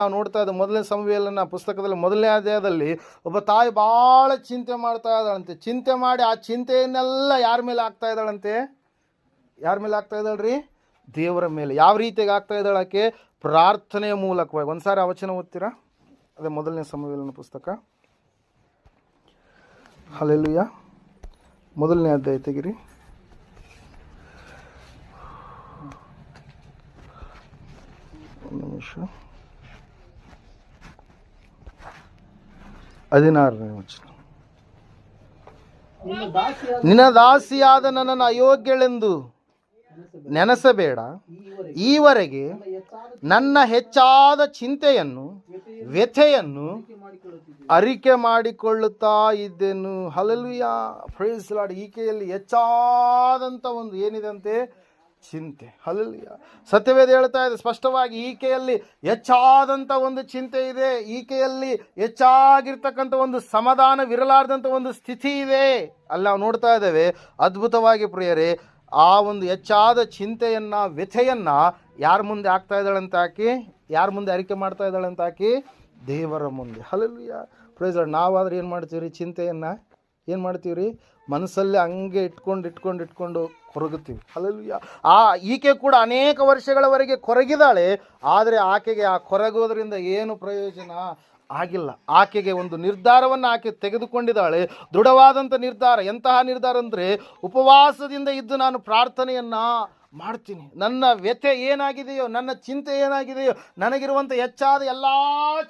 ನಾವು ನೋಡ್ತಾ ಇದ್ದ ಮೊದಲನೇ ಸಂವಿಯಲನ ಪುಸ್ತಕದಲ್ಲಿ ಮೊದಲನೇ ಅಧ್ಯಾಯದಲ್ಲಿ ಒಬ್ಬ ತಾಯಿ ಭಾಳ ಚಿಂತೆ ಮಾಡ್ತಾ ಇದ್ದಾಳಂತೆ. ಚಿಂತೆ ಮಾಡಿ ಆ ಚಿಂತೆಯನ್ನೆಲ್ಲ ಯಾರ ಮೇಲೆ ಆಗ್ತಾ ಇದ್ದಾಳಂತೆ? ಯಾರ ಮೇಲೆ ಆಗ್ತಾ ಇದ್ದಾಳ್ರಿ? ದೇವರ ಮೇಲೆ. ಯಾವ ರೀತಿಯಾಗಿ ಆಗ್ತಾ ಇದ್ದಾಳೆ ಆಕೆ? ಪ್ರಾರ್ಥನೆಯ ಮೂಲಕವಾಗಿ. ಒಂದ್ಸಾರಿ ಅವಚನ ವಚನ ಓದ್ತೀರಾ? ಅದೇ ಮೊದಲನೇ ಸಂವಿಯಲನ ಪುಸ್ತಕ. ಅಲ್ಲೆಲ್ಲುಯ್ಯ ಮೊದಲನೇ ಅಧ್ಯಾಯ ತೆಗಿರಿ. ಒಂದು ನಿಮಿಷ. ಹದಿನಾರನೇ ವಚನ. ನಿನ್ನ ದಾಸಿಯಾದ ನಿನ್ನ ದಾಸಿಯಾದ ನನ್ನನ್ನು ಅಯೋಗ್ಯಳೆಂದು ನೆನೆಸಬೇಡ. ಈವರೆಗೆ ನನ್ನ ಹೆಚ್ಚಾದ ಚಿಂತೆಯನ್ನು, ವ್ಯಥೆಯನ್ನು ಅರಿಕೆ ಮಾಡಿಕೊಳ್ಳುತ್ತಾ ಇದ್ದೆನು? ಹಲಲುಯ ಫ್ರೇಸ್ ಲಾಡ್ ಈಕೆಯಲ್ಲಿ ಹೆಚ್ಚಾದಂಥ ಒಂದು ಏನಿದಂತೆ ಚಿಂತೆ. ಹಲಲುಯ ಸತ್ಯವೇದ ಹೇಳ್ತಾ ಇದೆ, ಸ್ಪಷ್ಟವಾಗಿ ಈಕೆಯಲ್ಲಿ ಹೆಚ್ಚಾದಂಥ ಒಂದು ಚಿಂತೆ ಇದೆ. ಈಕೆಯಲ್ಲಿ ಹೆಚ್ಚಾಗಿರ್ತಕ್ಕಂಥ ಒಂದು ಸಮಾಧಾನವಿರಲಾರ್ದಂಥ ಒಂದು ಸ್ಥಿತಿ ಇದೆ. ಅಲ್ಲಿ ನಾವು ನೋಡ್ತಾ ಇದ್ದೇವೆ, ಅದ್ಭುತವಾಗಿ ಪ್ರಿಯರೇ, ಆ ಒಂದು ಹೆಚ್ಚಾದ ಚಿಂತೆಯನ್ನ, ವ್ಯಥೆಯನ್ನ ಯಾರ ಮುಂದೆ ಆಗ್ತಾ ಇದ್ದಾಳಂತ ಹಾಕಿ, ಯಾರ ಮುಂದೆ ಅರಿಕೆ ಮಾಡ್ತಾ ಇದ್ದಾಳಂತ ಹಾಕಿ ದೇವರ ಮುಂದೆ. ಅಲ್ಲಿ ಪ್ರೈಸ್ ನಾವಾದ್ರೆ ಏನು ಮಾಡ್ತೀವಿ ಚಿಂತೆಯನ್ನು? ಏನು ಮಾಡ್ತೀವಿ ರೀ ಮನಸ್ಸಲ್ಲೇ ಹಂಗೆ ಇಟ್ಕೊಂಡು ಇಟ್ಕೊಂಡು ಇಟ್ಕೊಂಡು ಕೊರಗುತ್ತೀವಿ. ಹಲಲುಯ್ಯ ಆ ಈಕೆ ಕೂಡ ಅನೇಕ ವರ್ಷಗಳವರೆಗೆ ಕೊರಗಿದಾಳೆ. ಆದರೆ ಆಕೆಗೆ ಆ ಕೊರಗೋದ್ರಿಂದ ಏನು ಪ್ರಯೋಜನ ಆಗಿಲ್ಲ. ಆಕೆಗೆ ಒಂದು ನಿರ್ಧಾರವನ್ನು ಆಕೆ ತೆಗೆದುಕೊಂಡಿದ್ದಾಳೆ. ದೃಢವಾದಂಥ ನಿರ್ಧಾರ. ಎಂತಹ ನಿರ್ಧಾರ ಅಂದರೆ, ಉಪವಾಸದಿಂದ ಇದ್ದು ನಾನು ಪ್ರಾರ್ಥನೆಯನ್ನು ಮಾಡ್ತೀನಿ. ನನ್ನ ವ್ಯಥೆ ಏನಾಗಿದೆಯೋ, ನನ್ನ ಚಿಂತೆ ಏನಾಗಿದೆಯೋ ನನಗಿರುವಂಥ ಹೆಚ್ಚಾದ ಎಲ್ಲ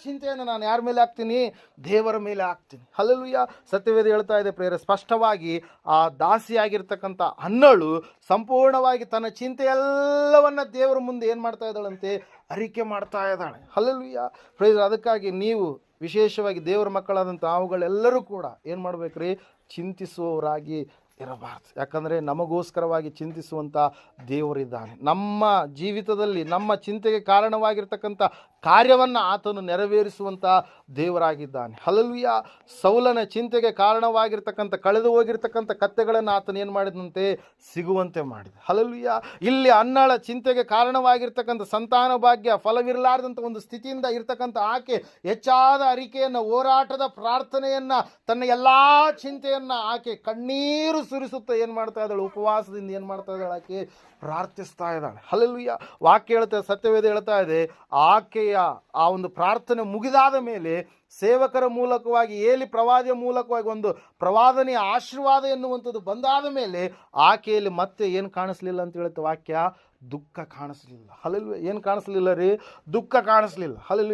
ಚಿಂತೆಯನ್ನು ನಾನು ಯಾರ ಮೇಲೆ ಹಾಕ್ತೀನಿ? ದೇವರ ಮೇಲೆ ಹಾಕ್ತೀನಿ. ಹಲಲುಯ್ಯ ಸತ್ಯವೇದ ಹೇಳ್ತಾ ಇದೆ ಪ್ರೇರ ಸ್ಪಷ್ಟವಾಗಿ ಆ ದಾಸಿಯಾಗಿರ್ತಕ್ಕಂಥ ಹನ್ನಳು ಸಂಪೂರ್ಣವಾಗಿ ತನ್ನ ಚಿಂತೆ ಎಲ್ಲವನ್ನ ದೇವರ ಮುಂದೆ ಏನು ಮಾಡ್ತಾ ಇದ್ದಾಳಂತೆ? ಅರಿಕೆ ಮಾಡ್ತಾ ಇದ್ದಾಳೆ. ಹಲಲುಯ್ಯ ಪ್ರೇರ ಅದಕ್ಕಾಗಿ ನೀವು ವಿಶೇಷವಾಗಿ ದೇವರ ಮಕ್ಕಳಾದಂಥ ಅವುಗಳೆಲ್ಲರೂ ಕೂಡ ಏನು ಮಾಡಬೇಕ್ರಿ? ಚಿಂತಿಸುವವರಾಗಿ ಇರಬಾರ್ದು. ಯಾಕಂದರೆ ನಮಗೋಸ್ಕರವಾಗಿ ಚಿಂತಿಸುವಂಥ ದೇವರಿದ್ದಾನೆ. ನಮ್ಮ ಜೀವಿತದಲ್ಲಿ ನಮ್ಮ ಚಿಂತೆಗೆ ಕಾರಣವಾಗಿರ್ತಕ್ಕಂಥ ಕಾರ್ಯವನ್ನು ಆತನು ನೆರವೇರಿಸುವಂಥ ದೇವರಾಗಿದ್ದಾನೆ. ಹಲಲ್ವಿಯ ಸೌಲನ ಚಿಂತೆಗೆ ಕಾರಣವಾಗಿರ್ತಕ್ಕಂಥ, ಕಳೆದು ಹೋಗಿರ್ತಕ್ಕಂಥ ಕತ್ತೆಗಳನ್ನು ಆತನು ಏನು ಮಾಡಿದಂತೆ? ಸಿಗುವಂತೆ ಮಾಡಿದ. ಹಲಲ್ವಿಯ ಇಲ್ಲಿ ಅನ್ನಳ ಚಿಂತೆಗೆ ಕಾರಣವಾಗಿರ್ತಕ್ಕಂಥ ಸಂತಾನ ಭಾಗ್ಯ ಫಲವಿರಲಾರದಂಥ ಒಂದು ಸ್ಥಿತಿಯಿಂದ ಇರ್ತಕ್ಕಂಥ ಆಕೆ ಹೆಚ್ಚಾದ ಅರಿಕೆಯನ್ನು, ಹೋರಾಟದ ಪ್ರಾರ್ಥನೆಯನ್ನು, ತನ್ನ ಎಲ್ಲ ಚಿಂತೆಯನ್ನು ಆಕೆ ಕಣ್ಣೀರು ಸುರಿಸುತ್ತಾ ಏನು ಮಾಡ್ತಾ ಇದ್ದಾಳೆ? ಉಪವಾಸದಿಂದ ಏನು ಮಾಡ್ತಾ ಇದ್ದಾಳೆ ಆಕೆ? ಪ್ರಾರ್ಥಿಸ್ತಾ ಇದ್ದಾಳೆ. ಹಲಲುಯ್ಯ ವಾಕ್ಯ ಹೇಳ್ತಾ, ಸತ್ಯವೇದ ಹೇಳ್ತಾ ಇದೆ, ಆಕೆಯ ಆ ಒಂದು ಪ್ರಾರ್ಥನೆ ಮುಗಿದಾದ ಮೇಲೆ ಸೇವಕರ ಮೂಲಕವಾಗಿ, ಏಲಿ ಪ್ರವಾದಿಯ ಮೂಲಕವಾಗಿ ಒಂದು ಪ್ರವಾದನೆಯ ಆಶೀರ್ವಾದ ಎನ್ನುವಂಥದ್ದು ಬಂದಾದ ಮೇಲೆ ಆಕೆಯಲ್ಲಿ ಮತ್ತೆ ಏನು ಕಾಣಿಸ್ಲಿಲ್ಲ ಅಂತ ಹೇಳುತ್ತೆ ವಾಕ್ಯ? ದುಃಖ ಕಾಣಿಸ್ಲಿಲ್ಲ. ಹಲಲು ಏನು ಕಾಣಿಸ್ಲಿಲ್ಲ ರೀ? ದುಃಖ ಕಾಣಿಸ್ಲಿಲ್ಲ. ಹಲಲು